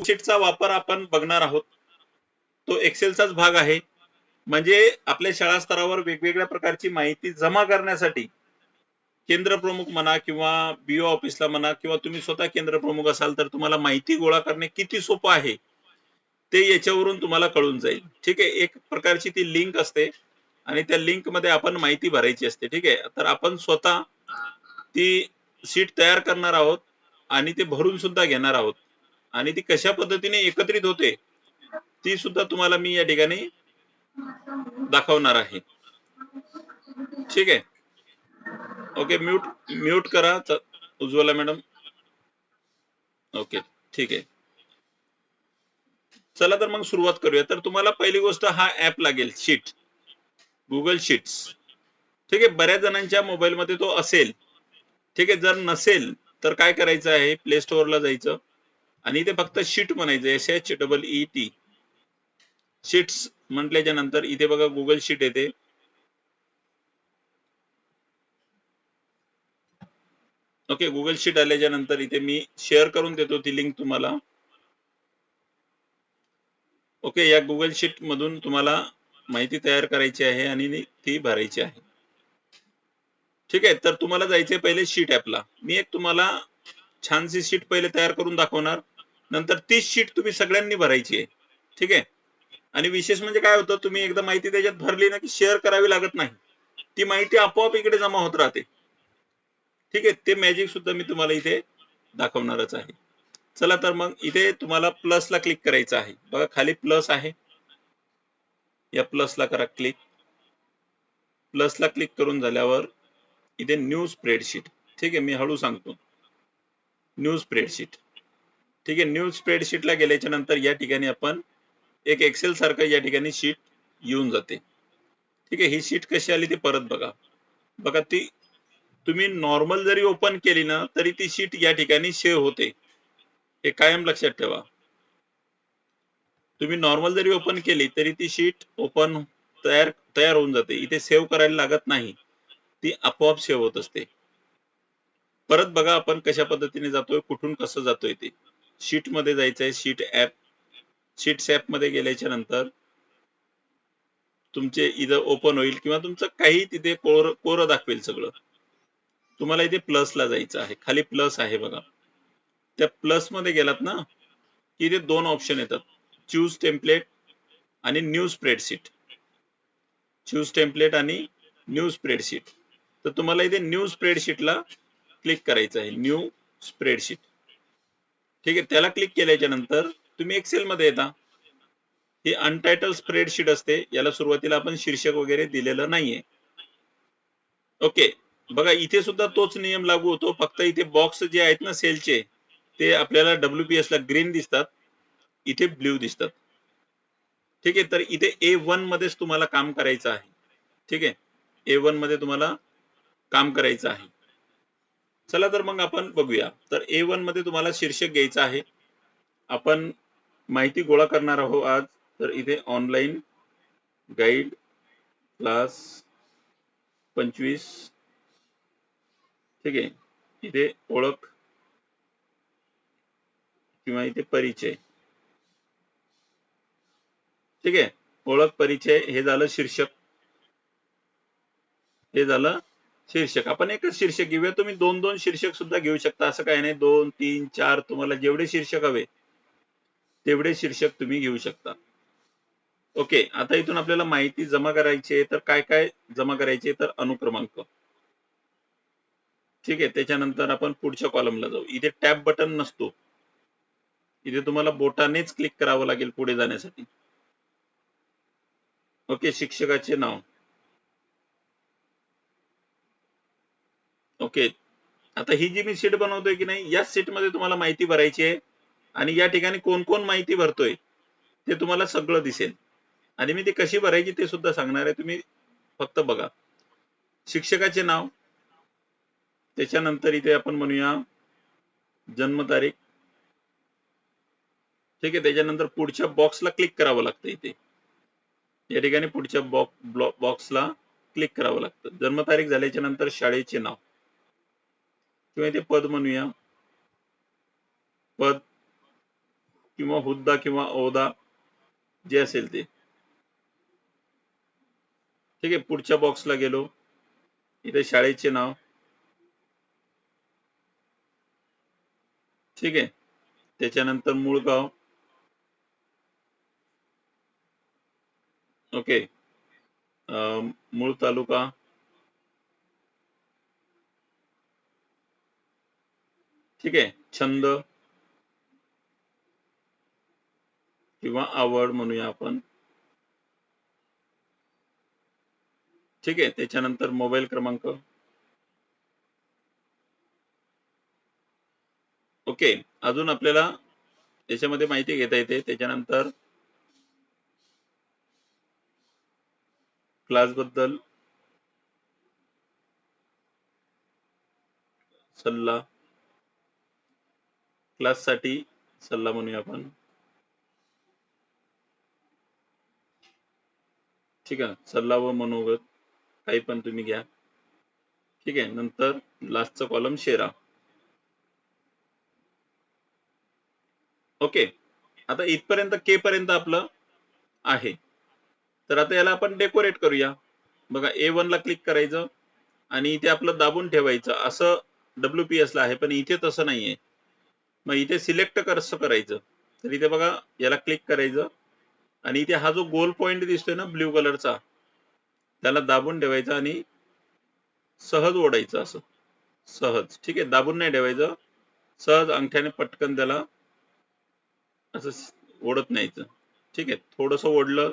स्प्रेडशीटचा वापर आपण बघणार आहोत. तो एक्सेलचाच भाग आहे. म्हणजे आपल्या शाळा स्तरावर वेगवेगळ्या प्रकारची माहिती जमा करण्यासाठी केंद्र प्रमुख म्हणा किंवा बीओ ऑफिसला म्हणा किंवा तुम्ही स्वतः केंद्र प्रमुख असाल तर तुम्हाला माहिती गोळा करणे किती सोपं आहे ते याच्यावरून तुम्हाला कळून जाईल. ठीक आहे? एक प्रकारची ती लिंक असते आणि त्या लिंकमध्ये आपण माहिती भरायची असते. ठीक आहे? तर आपण स्वतः ती सीट तयार करणार आहोत आणि ते भरून सुद्धा घेणार आहोत. आणि ती कशा पद्धतीने एकत्रित होते ती सुद्धा तुम्हाला मी या ठिकाणी दाखवणार आहे. ठीक आहे? ओके म्यूट म्यूट करा. उज्ज्वला मॅडम ओके ठीक आहे. चला तर मग सुरुवात करूया. तर तुम्हाला पहिली गोष्ट हा ऍप लागेल शीट गुगल शीट्स ठीक आहे? बऱ्याच जणांच्या मोबाईलमध्ये तो असेल. ठीक आहे? जर नसेल तर काय करायचं आहे? प्ले स्टोअरला जायचं. आणि इथे फक्त शीट म्हणायचं S H double E T sheets म्हटल्याच्या नंतर इथे बघा गुगल शीट येते. ओके गुगल शीट आल्याच्यानंतर इथे मी शेअर करून देतो ती लिंक तुम्हाला. ओके या गुगल शीट मधून तुम्हाला माहिती तयार करायची आहे आणि ती भरायची आहे. ठीक आहे तर तुम्हाला जायचे पहिले शीट ऍपला मी एक तुम्हाला छानशी शीट पहिले तयार करून दाखवणार. नंतर तीच शीट तुम्ही सगळ्यांनी भरायची आहे. ठीक आहे? आणि विशेष म्हणजे काय होतं तुम्ही एकदा माहिती त्याच्यात भरली ना की शेअर करावी लागत नाही. ती माहिती आपोआप इकडे जमा होत राहते. ठीक आहे? ते मॅजिक सुद्धा मी तुम्हाला इथे दाखवणारच आहे. चला तर मग इथे तुम्हाला प्लसला क्लिक करायचं आहे. बघा खाली प्लस आहे. या प्लसला करा क्लिक प्लसला क्लिक करून झाल्यावर इथे न्यू स्प्रेडशीट ठीक आहे? मी हळू सांगतो. न्यू स्प्रेडशीट ठीक आहे न्यू स्प्रेडशीटला गेल्याच्यानंतर या ठिकाणी आपण एक एक्सेल सारखं या ठिकाणी शीट येऊन जाते. ठीक आहे ही शीट कशी आली ती परत बघा. बघा ती तुम्ही नॉर्मल जरी ओपन केली ना तरी ती शीट या ठिकाणी सेव्ह होते. हे कायम लक्षात ठेवा. तुम्ही नॉर्मल जरी ओपन केली तरी ती शीट ओपन तयार तयार होऊन जाते. इथे सेव्ह करायला लागत नाही. ती आपोआप सेव्ह होत असते. परत बघा आपण कशा पद्धतीने जातोय कुठून कसं जातोय ते. शीटमध्ये जायचंय शीट ऍप शीट्स ऍपमध्ये गेल्याच्यानंतर तुमचे इथं ओपन होईल किंवा तुमचं काही तिथे कोर कोरं दाखवेल सगळं. तुम्हाला इथे प्लसला जायचं आहे. खाली प्लस आहे बघा. त्या प्लसमध्ये गेलात ना की इथे दोन ऑप्शन येतात. चूज टेम्पलेट आणि न्यू स्प्रेडशीट चूज टेम्पलेट आणि न्यू स्प्रेडशीट तर तुम्हाला इथे न्यू स्प्रेडशीटला क्लिक करायचं आहे. न्यू स्प्रेडशीट ठीक आहे त्याला क्लिक केल्याच्यानंतर तुम्ही एक्सेल मध्ये येता. ही अनटायटल स्प्रेडशीट असते याला सुरुवातीला आपण शीर्षक वगैरे दिलेलं नाहीये. ओके बघा इथे सुद्धा तोच नियम लागू होतो फक्त इथे बॉक्स जे आहेत ना सेलचे ते आपल्याला डब्ल्यू पी एस ला ग्रीन दिसतात इथे ब्ल्यू दिसतात. ठीक आहे तर इथे ए वन मध्येच तुम्हाला काम करायचं आहे. ठीक आहे ए वनमध्ये तुम्हाला काम करायचं आहे. चला तर मग आपण बघूया. तर ए वनमध्ये तुम्हाला शीर्षक घ्यायचं आहे. आपण माहिती गोळा करणार आहोत आज. तर इथे ऑनलाईन गाईड क्लास पंचवीस. ठीक आहे. इथे ओळख किंवा इथे परिचय. ठीक आहे. ओळख परिचय हे झालं शीर्षक. हे झालं शीर्षक. आपण एकच शीर्षक घेऊया. तुम्ही दोन दोन शीर्षक सुद्धा घेऊ शकता. असं काही नाही. दोन तीन चार तुम्हाला जेवढे शीर्षक हवे तेवढे शीर्षक तुम्ही घेऊ शकता. ओके. आता इथून आपल्याला माहिती जमा करायची आहे तर काय काय जमा करायचे तर अनुक्रमांक. ठीक आहे. त्याच्यानंतर आपण पुढच्या कॉलमला जाऊ. इथे टॅब बटन नसतो. इथे तुम्हाला बोटानेच क्लिक करावं लागेल पुढे जाण्यासाठी. ओके. शिक्षकाचे नाव. ओके. आता ही जी मी सीट बनवतोय की नाही या सीटमध्ये तुम्हाला माहिती भरायची आहे आणि या ठिकाणी कोण कोण माहिती भरतोय ते तुम्हाला सगळं दिसेल. आणि मी ती कशी भरायची ते सुद्धा सांगणार आहे. तुम्ही फक्त बघा. शिक्षकाचे नाव त्याच्यानंतर इथे आपण म्हणूया जन्मतारीख. ठीक आहे त्याच्यानंतर पुढच्या बॉक्सला क्लिक करावं लागतं इथे. या ठिकाणी पुढच्या बॉक्स बॉक्सला क्लिक करावं लागतं. जन्मतारीख झाल्याच्यानंतर शाळेचे नाव. किंवा ते पद म्हणूया. पद किंवा हुद्दा किंवा औदा जे असेल ते. ठीक आहे पुढच्या बॉक्सला गेलो. इथे शाळेचे नाव. ठीक आहे त्याच्यानंतर मूळ गाव. ओके अं, मूळ तालुका. ठीक आहे. छंद किंवा आवड म्हणूया आपण. ठीक आहे. त्याच्यानंतर मोबाईल क्रमांक. ओके. अजून आपल्याला याच्यामध्ये माहिती घेता येते. त्याच्यानंतर क्लासबद्दल सल्ला. क्लाससाठी सल्ला म्हणूया आपण. ठीक आहे सल्ला व मनोगत काही पण तुम्ही घ्या. ठीक आहे नंतर लास्टचा कॉलम शेरा. ओके आता इथपर्यंत के पर्यंत आपलं आहे. तर आता याला आपण डेकोरेट करूया. बघा ए वन ला क्लिक करायचं आणि इथे आपलं दाबून ठेवायचं. असं डब्ल्यू पी एस ला आहे पण इथे तसं नाहीये. मग इथे सिलेक्ट कसं करायचं? तर इथे बघा याला क्लिक करायचं. आणि इथे हा जो गोल पॉइंट दिसतोय ना ब्ल्यू कलरचा त्याला दाबून ठेवायचा आणि सहज ओढायचं असं. सहज. ठीक आहे? दाबून नाही ठेवायचं. सहज अंगठ्याने पटकन त्याला असं ओढत न्यायचं. ठीक आहे? थोडस ओढलं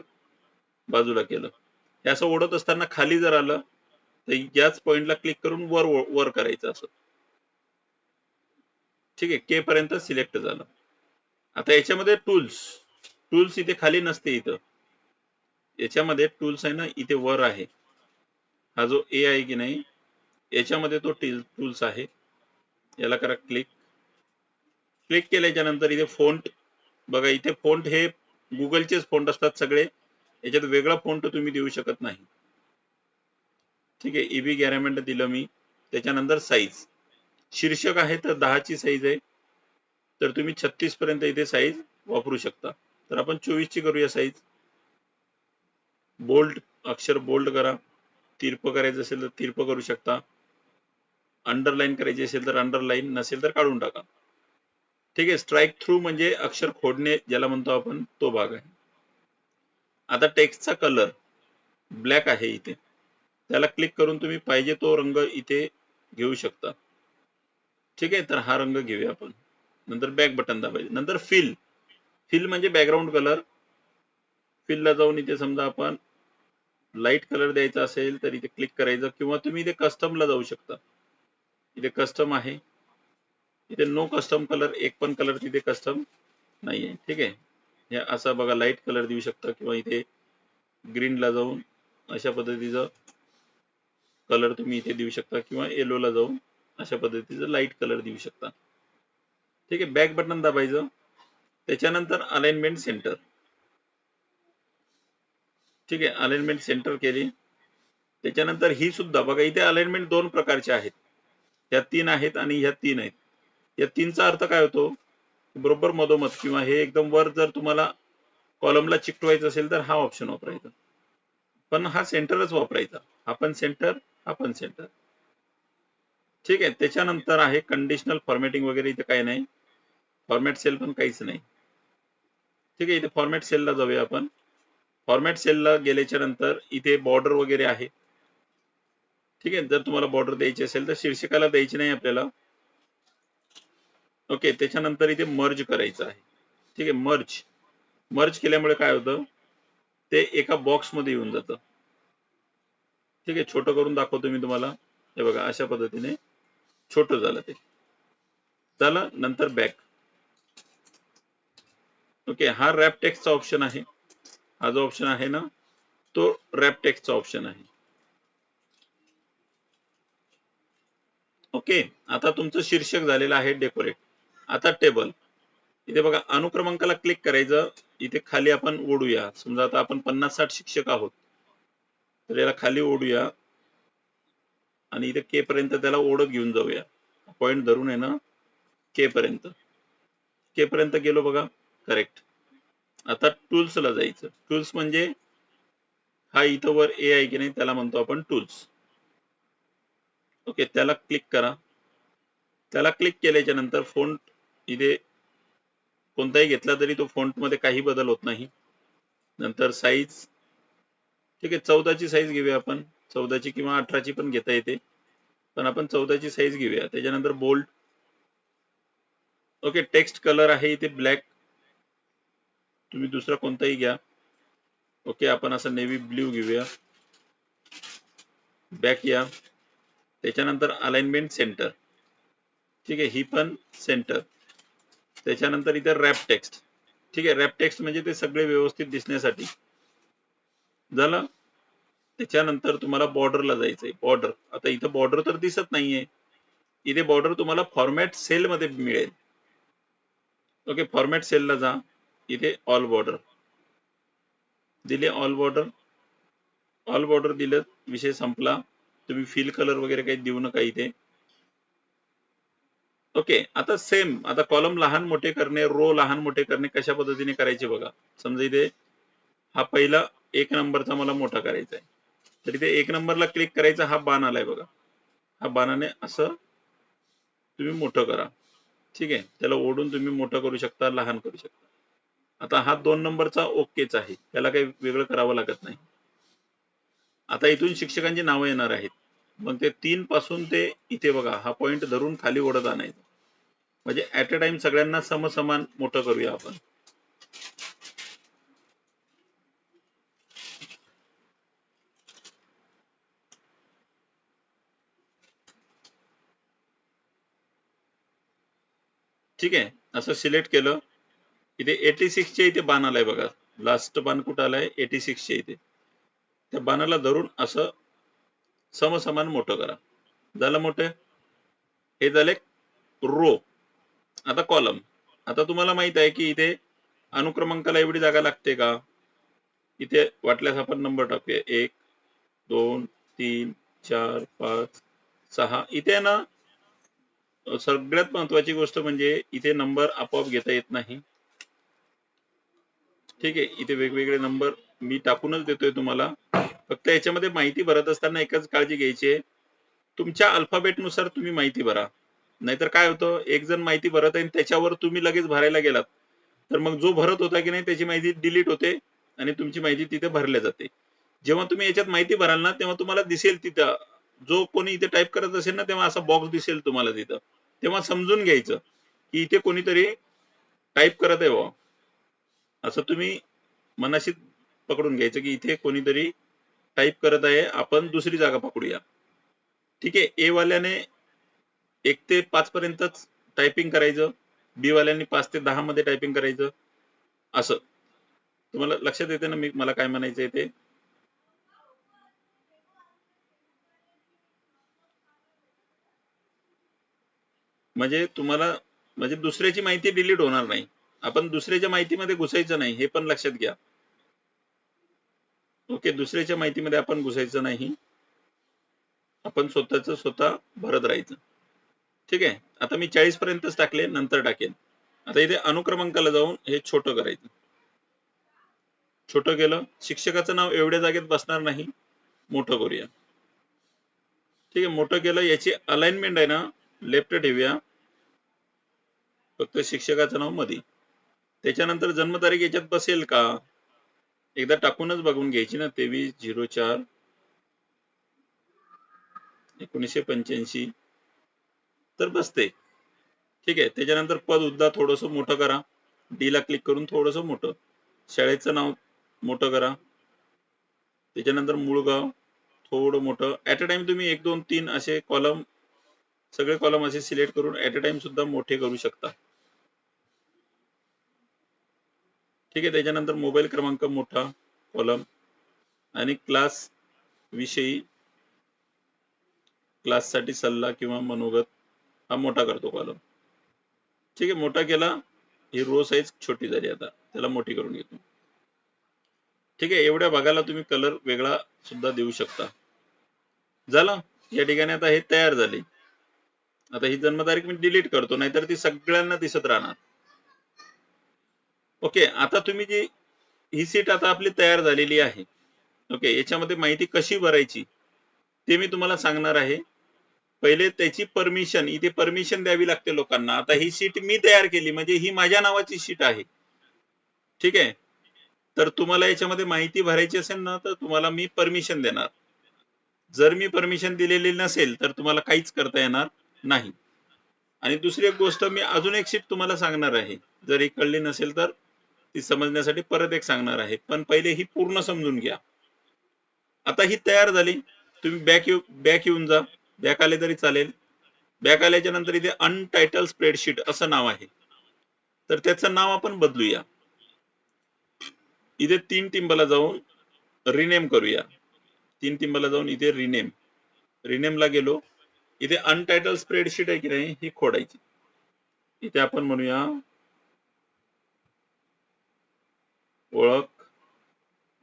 बाजूला केलं. हे असं ओढत असताना खाली जर आलं तर याच पॉइंटला क्लिक करून वर वर करायचं असं. ठीक आहे के पर्यंत सिलेक्ट झालं. आता याच्यामध्ये टूल्स टूल्स इथे खाली नसते इथं. याच्यामध्ये टूल्स आहे ना इथे वर आहे. हा जो ए आहे की नाही याच्यामध्ये तो टूल्स आहे. याला करा क्लिक क्लिक केल्याच्यानंतर इथे फोंट बघा इथे फोंट हे गुगलचेच फोंट असतात सगळे. याच्यात वेगळा फोंट तुम्ही देऊ शकत नाही. ठीक आहे ईबी गॅरमेंट दिलं मी. त्याच्यानंतर साईज शीर्षक आहे तर दहाची साईज आहे. तर तुम्ही छत्तीस पर्यंत इथे साईज वापरू शकता. तर आपण चोवीस ची करूया साईज बोल्ड अक्षर बोल्ड करा. तिरप करायचं असेल तर तिरप करू शकता. अंडरलाईन करायची असेल तर अंडरलाईन नसेल तर काढून टाका. ठीक आहे स्ट्राईक थ्रू म्हणजे अक्षर खोडणे ज्याला म्हणतो आपण तो भाग आहे. आता टेक्स्टचा कलर ब्लॅक आहे इथे. त्याला क्लिक करून तुम्ही पाहिजे तो रंग इथे घेऊ शकता. ठीक आहे तर हा रंग घेऊया आपण. नंतर बॅक बटन दाबायचे. नंतर फिल फिल म्हणजे बॅकग्राऊंड कलर फिलला जाऊन इथे समजा आपण लाइट कलर द्यायचा असेल तर इथे क्लिक करायचं. किंवा तुम्ही इथे कस्टमला जाऊ शकता. इथे कस्टम आहे. इथे नो कस्टम कलर एक पण कलर तिथे कस्टम नाहीये. ठीक आहे? हे असा बघा लाइट कलर देऊ शकता. किंवा इथे ग्रीनला जाऊन अशा पद्धतीचं कलर तुम्ही इथे देऊ शकता. किंवा येलोला जाऊन अशा पद्धतीचं लाइट कलर देऊ शकता. ठीक आहे बॅक बटन दाबायचं. त्याच्यानंतर अलाइनमेंट सेंटर ठीक आहे अलाइनमेंट सेंटर केली. त्याच्यानंतर ही सुद्धा बघा इथे अलाइनमेंट दोन प्रकारचे आहेत. ह्या तीन आहेत आणि ह्या तीन आहेत. या तीनचा अर्थ काय होतो? बरोबर मधोमध किंवा हे एकदम वर जर तुम्हाला कॉलमला चिकटवायचं असेल तर हा ऑप्शन वापरायचा. पण हा सेंटरच वापरायचा. आपण सेंटर आपण सेंटर ठीक आहे त्याच्यानंतर आहे कंडिशनल फॉर्मॅटिंग वगैरे इथे काही नाही. फॉर्मॅट सेल पण काहीच नाही. ठीक आहे इथे फॉर्मॅट सेलला जाऊया आपण. फॉर्मॅट सेलला गेल्याच्यानंतर इथे बॉर्डर वगैरे आहे. ठीक आहे जर तुम्हाला बॉर्डर द्यायची असेल तर शीर्षकाला द्यायची नाही आपल्याला. ओके त्याच्यानंतर इथे मर्ज करायचं आहे. ठीक आहे मर्ज मर्ज केल्यामुळे काय होतं? ते एका बॉक्समध्ये येऊन जातं. ठीक आहे छोटं करून दाखवतो मी तुम्हाला. हे बघा अशा पद्धतीने. छोट झालं ते. झालं नंतर बॅक ओके हा रॅपटेक्सचा ऑप्शन आहे. हा जो ऑप्शन आहे ना तो रॅपटेक्सचा ऑप्शन आहे. ओके आता तुमचं शीर्षक झालेलं आहे डेकोरेट आता टेबल इथे बघा अनुक्रमांकाला क्लिक करायचं. इथे खाली आपण ओढूया. समजा आता आपण पन्नास साठ शिक्षक आहोत. तर याला खाली ओढूया. आणि इथे के पर्यंत त्याला ओढत घेऊन जाऊया. पॉइंट धरून आहे ना के पर्यंत. के पर्यंत गेलो बघा. करेक्ट आता टूल्स ला जायचं. टूल्स म्हणजे हा इथं वर ए आहे की नाही त्याला म्हणतो आपण टूल्स ओके त्याला क्लिक करा. त्याला क्लिक केल्याच्यानंतर फोंट इथे कोणताही घेतला तरी तो फोंटमध्ये काही बदल होत नाही. नंतर साईज ठीक आहे चौदाची साईज घेऊया आपण. चौदाची किंवा अठराची पण घेता येते. पण आपण चौदाची साईज घेऊया. त्याच्यानंतर बोल्ड ओके टेक्स्ट कलर आहे इथे ब्लॅक तुम्ही दुसरा कोणताही घ्या. ओके आपण असं नेव्ही ब्ल्यू घेऊया. बॅक या. त्याच्यानंतर अलाइनमेंट सेंटर ठीक आहे ही पण सेंटर त्याच्यानंतर इथे रॅप टेक्स्ट ठीक आहे रॅप टेक्स्ट म्हणजे ते सगळे व्यवस्थित दिसण्यासाठी. झालं? त्याच्यानंतर तुम्हाला बॉर्डरला जायचंय. बॉर्डर आता इथं बॉर्डर तर दिसत नाहीये. इथे बॉर्डर तुम्हाला फॉर्मॅट सेल मध्ये मिळेल. ओके फॉर्मॅट सेलला जा. इथे ऑल बॉर्डर दिले ऑल बॉर्डर ऑल बॉर्डर दिलं विषय संपला. तुम्ही फिल कलर वगैरे काही देऊ नका इथे. ओके आता सेम आता कॉलम लहान मोठे करणे रो लहान मोठे करणे कशा पद्धतीने करायचे बघा. समजा इथे हा पहिला एक नंबरचा मला मोठा करायचा आहे. तर इथे एक नंबरला क्लिक करायचा हा बाण आलाय बघा. हा बाणाने असं तुम्ही मोठं करा. ठीक आहे? त्याला ओढून तुम्ही मोठं करू शकता लहान करू शकता. आता हा दोन नंबरचा ओकेच आहे. त्याला काही वेगळं करावं लागत नाही. आता इथून शिक्षकांची नावं येणार आहेत. मग ते तीन पासून ते इथे बघा हा पॉइंट धरून खाली ओढत आणायचं. म्हणजे ऍट अ टाइम सगळ्यांना समसमान मोठं करूया आपण. ठीक आहे. असं सिलेक्ट केलं. इथे एटी सिक्सच्या इथे बाण आलाय बघा. लास्ट बाण कुठं आलाय? एटी सिक्सच्या इथे. त्या बाणाला धरून असं समसमान मोठं करा. झालं मोठं? हे झाले रो आता कॉलम आता तुम्हाला माहीत आहे की इथे अनुक्रमांकाला एवढी जागा लागते का? इथे वाटल्यास आपण नंबर टाकूया. एक दोन तीन चार पाच सहा. इथे ना सगळ्यात महत्वाची गोष्ट म्हणजे इथे नंबर आपोआप घेता येत नाही. ठीक आहे इथे वेगवेगळे नंबर मी टाकूनच देतोय तुम्हाला. फक्त याच्यामध्ये माहिती भरत असताना एकच काळजी घ्यायची आहे. तुमच्या अल्फाबेटनुसार तुम्ही माहिती भरा. नाहीतर काय होतं एक जण माहिती भरत आहे आणि त्याच्यावर तुम्ही लगेच भरायला गेलात. तर मग जो भरत होता की नाही त्याची माहिती डिलीट होते आणि तुमची माहिती तिथे भरल्या जाते. जेव्हा तुम्ही याच्यात माहिती भराल ना तेव्हा तुम्हाला दिसेल तिथं. जो कोणी इथे टाईप करत असेल ना तेव्हा असा बॉक्स दिसेल तुम्हाला तिथं. तेव्हा समजून घ्यायचं की इथे कोणीतरी टाईप करत आहे बुवा. असं तुम्ही मनाशी पकडून घ्यायचं की इथे कोणीतरी टाईप करत आहे आपण दुसरी जागा पकडूया. ठीक आहे ए वाल्याने एक ते पाच पर्यंतच टायपिंग करायचं बी वाल्यांनी पाच ते दहा मध्ये टायपिंग करायचं असं. तुम्हाला लक्षात येते ना मी मला काय म्हणायचंय ते? म्हणजे तुम्हाला म्हणजे दुसऱ्याची माहिती डिलीट होणार नाही. आपण दुसऱ्याच्या माहितीमध्ये घुसायचं नाही हे पण लक्षात घ्या. ओके दुसऱ्याच्या माहितीमध्ये आपण घुसायचं नाही. आपण स्वतःच स्वतः भरत राहायचं. ठीक आहे? आता मी चाळीस पर्यंतच टाकले नंतर टाकेन. आता इथे अनुक्रमांकाला जाऊन हे छोटं करायचं. छोटं केलं शिक्षकाचं नाव एवढ्या जागेत बसणार नाही. मोठं करूया. ठीक आहे? मोठं केलं याची अलाइनमेंट आहे ना लेफ्ट ठेवूया. फक्त शिक्षकाचं नावमध्ये त्याच्यानंतर जन्मतारीख याच्यात बसेल का? एकदा टाकूनच बघून घ्यायची ना तेवीस झिरो चार. एकोणीसशे पंच्याऐंशी. तर बसते. ठीक आहे त्याच्यानंतर पद उद्धा थोडस मोठं करा. डी ला क्लिक करून थोडस मोठं. शाळेचं नाव मोठं करा. त्याच्यानंतर मूळ गाव थोडं मोठं. ऍट अ टाइम तुम्ही एक दोन तीन असे कॉलम सगळे कॉलम असे सिलेक्ट करून ऍट अ टाइम सुद्धा मोठे करू शकता. ठीक आहे त्याच्यानंतर मोबाईल क्रमांक मोठा कॉलम आणि क्लास विषयी क्लाससाठी सल्ला किंवा मनोगत हा मोठा करतो कॉलम ठीक आहे मोठा केला ही रो साईज छोटी झाली आता. त्याला मोठी करून घेतो. ठीक आहे एवढ्या भागाला तुम्ही कलर वेगळा सुद्धा देऊ शकता. झालं? या ठिकाणी आता हे तयार झाले. आता ही जन्मतारीख मी डिलीट करतो नाहीतर ती सगळ्यांना दिसत राहणार. ओके आता तुम्ही जी ही सीट आता आपली तयार झालेली आहे. ओके याच्यामध्ये माहिती कशी भरायची? ते मी तुम्हाला सांगणार आहे. पहिले त्याची परमिशन इथे परमिशन द्यावी लागते लोकांना. आता ही सीट मी तयार केली म्हणजे ही माझ्या नावाची सीट आहे. ठीक आहे? तर तुम्हाला याच्यामध्ये माहिती भरायची असेल ना तर तुम्हाला मी परमिशन देणार. जर मी परमिशन दिलेली नसेल तर तुम्हाला काहीच करता येणार नाही. आणि दुसरी एक गोष्ट मी अजून एक सीट तुम्हाला सांगणार आहे. जर ही कळली नसेल तर ती समजण्यासाठी परत एक सांगणार आहे. पण पहिले ही पूर्ण समजून घ्या. आता ही तयार झाली. तुम्ही बॅक येऊ बॅक येऊन जा. बॅक आले तरी चालेल. बॅक आल्याच्यानंतर इथे अनटायटल स्प्रेडशीट असं नाव आहे. तर त्याचं नाव आपण बदलूया. इथे तीन टिंबाला जाऊन रिनेम करूया. तीन टिंबाला जाऊन इथे रिनेम रिनेमला गेलो. इथे अनटायटल स्प्रेडशीट आहे की नाही ही खोडायची. इथे आपण म्हणूया ओळख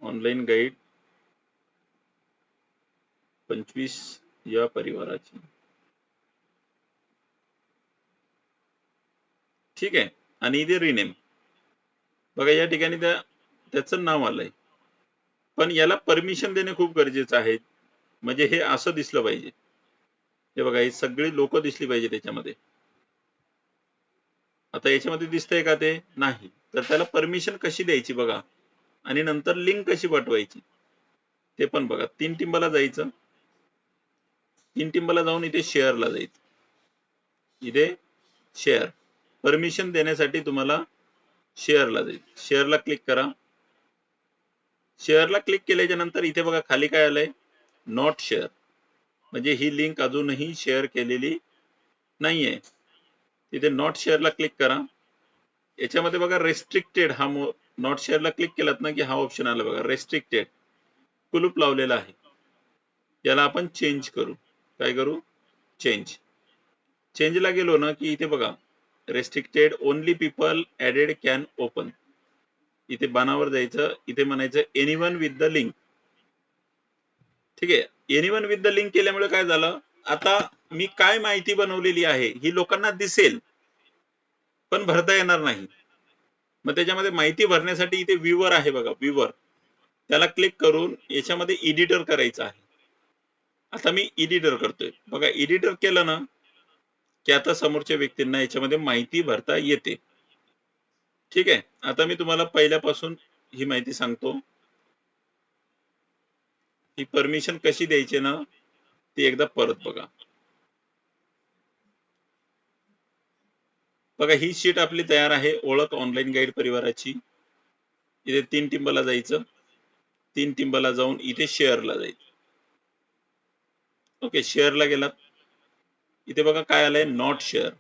ऑनलाईन गाईड पंचवीस या परिवाराची. ठीक आहे. आणि इथे रिनेम बघा या ठिकाणी त्या त्याचं नाव आलंय. पण याला परमिशन देणे खूप गरजेचं आहे. म्हणजे हे असं दिसलं पाहिजे. हे बघा हे सगळी लोक दिसली पाहिजे त्याच्यामध्ये. आता याच्यामध्ये दिसतंय का ते? नाही. तर त्याला परमिशन कशी द्यायची बघा? आणि नंतर लिंक कशी पाठवायची? ते पण बघा. तीन टिंबाला जायचं. तीन टिंबाला जाऊन इथे शेअरला जायचं. इथे शेअर परमिशन देण्यासाठी तुम्हाला शेअरला जाईल शेअरला क्लिक करा. शेअरला क्लिक केल्याच्यानंतर इथे बघा खाली काय आलंय? नॉट शेअर म्हणजे ही लिंक अजूनही शेअर केलेली नाहीये. तिथे नॉट शेअरला क्लिक करा. याच्यामध्ये बघा रेस्ट्रिक्टेड हा नॉट शेअरला क्लिक केलात ना की हा ऑप्शन आला बघा रेस्ट्रिक्टेड कुलूप लावलेला आहे. याला आपण चेंज करू. काय करू? चेंज चेंजला गेलो ना की इथे बघा restricted only people added can open इथे बाणावर जायचं इथे म्हणायचं anyone with the link ठीक आहे? Anyone with the link केल्यामुळे काय झालं? आता मी काय माहिती बनवलेली आहे ही लोकांना दिसेल. पण भरता येणार नाही. मग त्याच्यामध्ये माहिती भरण्यासाठी इथे व्ह्यूवर आहे बघा व्ह्यूवर त्याला क्लिक करून याच्यामध्ये एडिटर करायचं आहे. आता मी एडिटर करतोय. बघा एडिटर केलं ना की आता समोरच्या व्यक्तींना याच्यामध्ये माहिती भरता येते. ठीक आहे? आता मी तुम्हाला पहिल्यापासून ही माहिती सांगतो. ही परमिशन कशी द्यायची ना ती एकदा परत बघा. बघा ही शीट आपली तयार आहे ओळख ऑनलाईन गाईड परिवाराची. इथे तीन टिंबाला जायचं. तीन टिंबाला जाऊन इथे शेअरला जायचं. ओके शेअरला गेलात. इथे बघा काय आलंय नॉट शेअर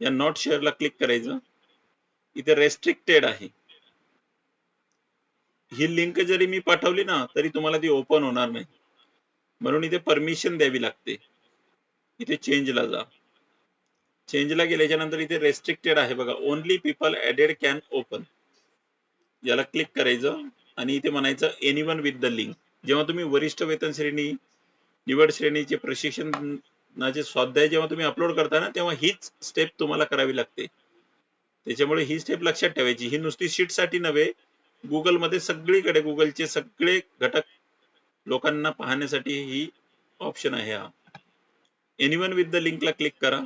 या नॉट शेअरला क्लिक करायचं. इथे रेस्ट्रिक्टेड आहे. ही लिंक जरी मी पाठवली ना तरी तुम्हाला ती ओपन होणार नाही. म्हणून इथे परमिशन द्यावी लागते. इथे चेंजला जा. चेंजला गेल्याच्यानंतर इथे रेस्ट्रिक्टेड आहे बघा. Only people added can open याला क्लिक करायचं आणि इथे म्हणायचं anyone with the link जेव्हा तुम्ही वरिष्ठ वेतन श्रेणी निवड श्रेणीचे प्रशिक्षणाचे स्वाध्याय जेव्हा तुम्ही अपलोड करता ना तेव्हा हीच स्टेप तुम्हाला करावी लागते. त्याच्यामुळे ही स्टेप लक्षात ठेवायची. ही नुसती शीटसाठी नव्हे गुगलमध्ये सगळीकडे गुगलचे सगळे घटक लोकांना पाहण्यासाठी ही ऑप्शन आहे हा. एनिवन विथ द लिंकला क्लिक करा.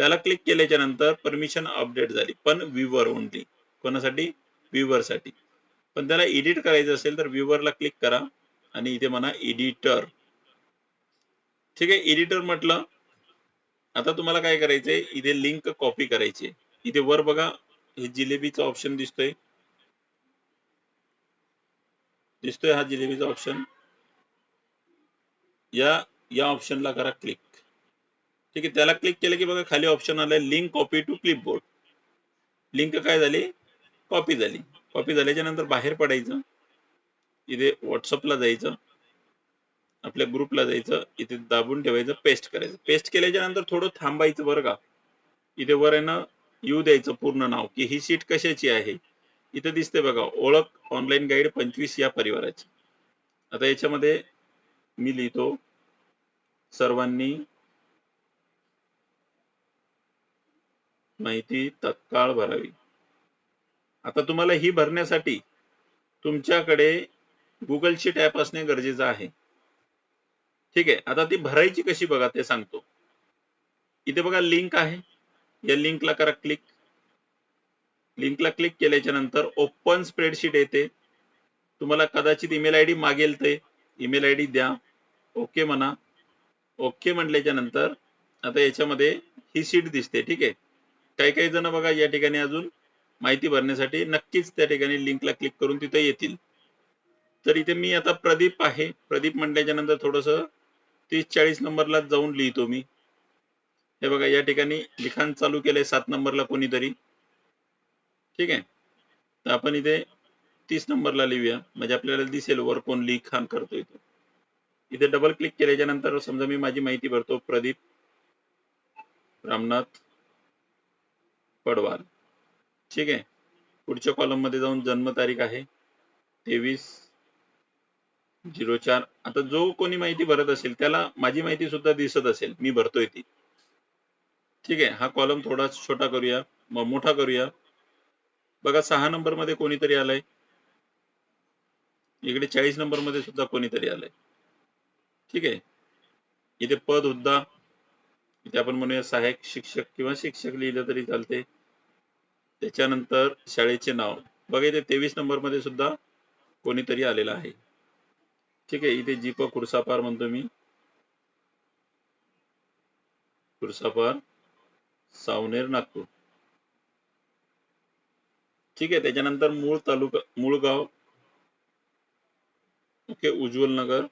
त्याला क्लिक केल्याच्यानंतर परमिशन अपडेट झाली. पण व्ह्यूवर ओनली कोणासाठी? व्ह्यूवर साठी. पण त्याला एडिट करायचं असेल तर व्ह्यूवरला क्लिक करा आणि इथे म्हणा एडिटर ठीक आहे? एडिटर म्हटलं आता तुम्हाला काय करायचंय? इथे लिंक कॉपी करायची इथे वर बघा हे जिलेबीचा ऑप्शन दिसतोय. दिसतोय हा जिलेबीचा ऑप्शन या या ऑप्शनला करा क्लिक ठीक आहे त्याला क्लिक केलं की बघा खाली ऑप्शन आलाय link copy to clipboard link काय झाली? कॉपी झाली. कॉपी झाल्याच्यानंतर बाहेर पडायचं. इथे व्हॉट्सअपला जायचं. आपल्या ग्रुपला जायचं. इथे दाबून ठेवायचं पेस्ट करायचं. पेस्ट केल्याच्यानंतर थोडं थांबायचं बरं का. इथे वर आहे ना येऊ द्यायचं पूर्ण नाव की ही सीट कशाची आहे? इथे दिसते बघा ओळख ऑनलाईन गाईड पंचवीस या परिवाराची. आता याच्यामध्ये मी लिहितो सर्वांनी माहिती तत्काळ भरावी. आता तुम्हाला ही भरण्यासाठी तुमच्याकडे गुगल शीट ऍप असणे गरजेचं आहे. ठीक आहे आता ती भरायची कशी बघा ते सांगतो. इथे बघा लिंक आहे. या लिंकला करा क्लिक लिंकला क्लिक केल्याच्यानंतर ओपन स्प्रेडशीट येते. तुम्हाला कदाचित ईमेल आय डी मागेल ते. ईमेल आय डी द्या. ओके म्हणा. ओके म्हटल्याच्या नंतर आता याच्यामध्ये ही शीट दिसते. ठीक आहे. काही काही जण बघा या ठिकाणी अजून माहिती भरण्यासाठी नक्कीच त्या ठिकाणी लिंकला क्लिक करून तिथे येतील. तर इथे मी आता प्रदीप आहे. प्रदीप म्हटल्याच्या नंतर थोडस तीस चाळीस नंबरला जाऊन लिहितो मी. हे बघा या ठिकाणी लिखाण चालू केलंय सात नंबरला कोणीतरी. ठीक आहे? तर आपण इथे तीस नंबरला लिहूया. म्हणजे आपल्याला दिसेल वर कोण लिखाण करतोय तो. इथे डबल क्लिक केल्याच्यानंतर समजा मी माझी माहिती भरतो. प्रदीप रामनाथ. पडवाल. ठीक आहे? पुढच्या कॉलममध्ये जाऊन जन्मतारीख आहे. तेवीस झिरो चार. आता जो कोणी माहिती भरत असेल त्याला माझी माहिती सुद्धा दिसत असेल. मी भरतोय ती. ठीक आहे? हा कॉलम थोडा छोटा करूया. मग मोठा करूया. बघा सहा नंबरमध्ये कोणीतरी आलाय. इकडे चाळीस नंबरमध्ये सुद्धा कोणीतरी आलंय. ठीक आहे? इथे पद हुद्दा इथे आपण म्हणूया सहाय्यक शिक्षक किंवा शिक्षक लिहिलं तरी चालते त्याच्यानंतर शाळेचे नाव. बघा इथे तेवीस नंबरमध्ये सुद्धा कोणीतरी आलेला आहे. ठीक आहे इथे जीप खुर्सापार म्हणतो मी. खुर्सापार सावनेर नागपूर. ठीक आहे त्याच्यानंतर मूळ तालुका मूळ गाव. ओके उज्ज्वल नगर.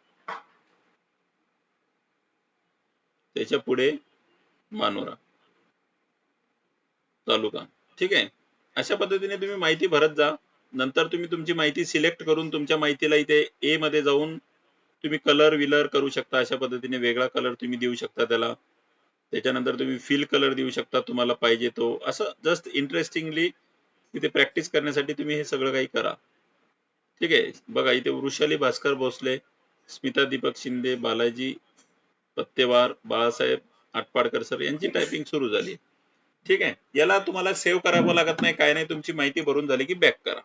त्याच्या पुढे मानोरा. तालुका. ठीक आहे? अशा पद्धतीने तुम्ही माहिती भरत जा. नंतर तुम्ही तुमची माहिती सिलेक्ट करून तुमच्या माहितीला इथे ए मध्ये जाऊन तुम्ही कलर विलर करू शकता. अशा पद्धतीने वेगळा कलर तुम्ही देऊ शकता त्याला. त्याच्यानंतर तुम्ही फिल कलर देऊ शकता तुम्हाला पाहिजे तो. असं जस्ट इंटरेस्टिंगली इथे प्रॅक्टिस करण्यासाठी तुम्ही हे सगळं काही करा. ठीक आहे? बघा इथे वृषाली भास्कर भोसले स्मिता दीपक शिंदे बालाजी पत्तेवार बाळासाहेब आटपाडकर सर यांची टायपिंग सुरू झाली. ठीक आहे. याला तुम्हाला सेव्ह करावं लागत नाही. काय नाही तुमची माहिती भरून झाली की बॅक करा.